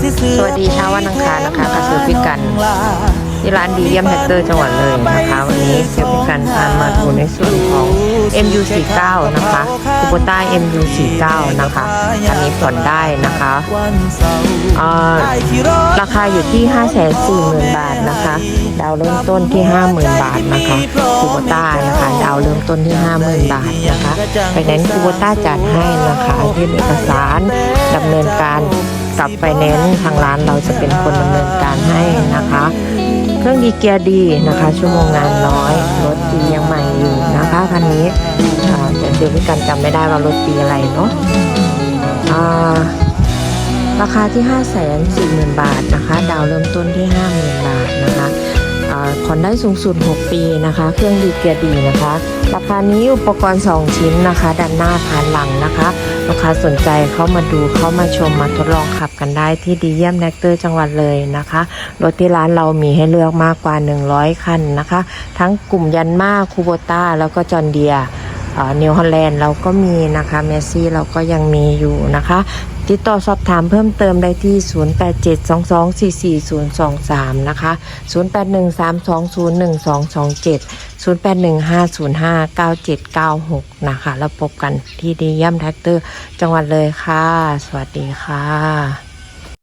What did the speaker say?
สวัสดีเช้าวันอังคารนะคะกระสือพิกันที่ร้านดีเยี่ยมแท็กเตอร์จังหวัดเลยนะคะวันนี้เซลพิกันพามาดูในส่วนของ MU49 นะคะคูโบต้า MU49 นะคะคันนี้ผ่อนได้นะคะอ่าราคาอยู่ที่ 540,000 บาทนะคะ ดาวเริ่มต้นที่ 50,000 บาทนะคะคูโบต้านะคะดาวเริ่มต้นที่ 50,000 บาทนะคะไปนั้นคูโบต้าจัดให้นะคะยื่นเอกสารดำเนินการ กับไฟแนนซ์ทางร้านเราจะเป็นคนดำเนินการให้นะคะ เครื่องดีเกียร์ดีนะคะ ชั่วโมงงานน้อยรถดียังใหม่อยู่นะคะคันนี้แต่เดี๋ยวพี่กันจำไม่ได้ว่ารถปีอะไรเนาะราคาที่ 5 4 0 0 0 0 บาทนะคะ ดาวเริ่มต้นที่ห้า ผ่อนได้สูงสุด 6 ปีนะคะ เครื่องดีเกียร์ดีนะคะ ราคานี้อุปกรณ์ 2 ชิ้นนะคะด้านหน้าผ่านหลังนะคะ ลูกค้าสนใจเข้ามาดูเข้ามาชมมาทดลองขับกันได้ที่ดีเยี่ยมแนกเตอร์จังหวัดเลยนะคะ รถที่ร้านเรามีให้เลือกมากกว่า 100 คันนะคะ ทั้งกลุ่มยันมาคูโบต้าแล้วก็จอนเดียนิวฮอลแลนด์เราก็มีนะคะเมซี่เราก็ยังมีอยู่นะคะ ติดต่อสอบถามเพิ่มเติมได้ที่ 0872244023 นะคะ 0813201227 0815059796 นะคะ แล้วพบกันที่ดีเยี่ยมแท็กเตอร์จังหวัดเลยค่ะ สวัสดีค่ะ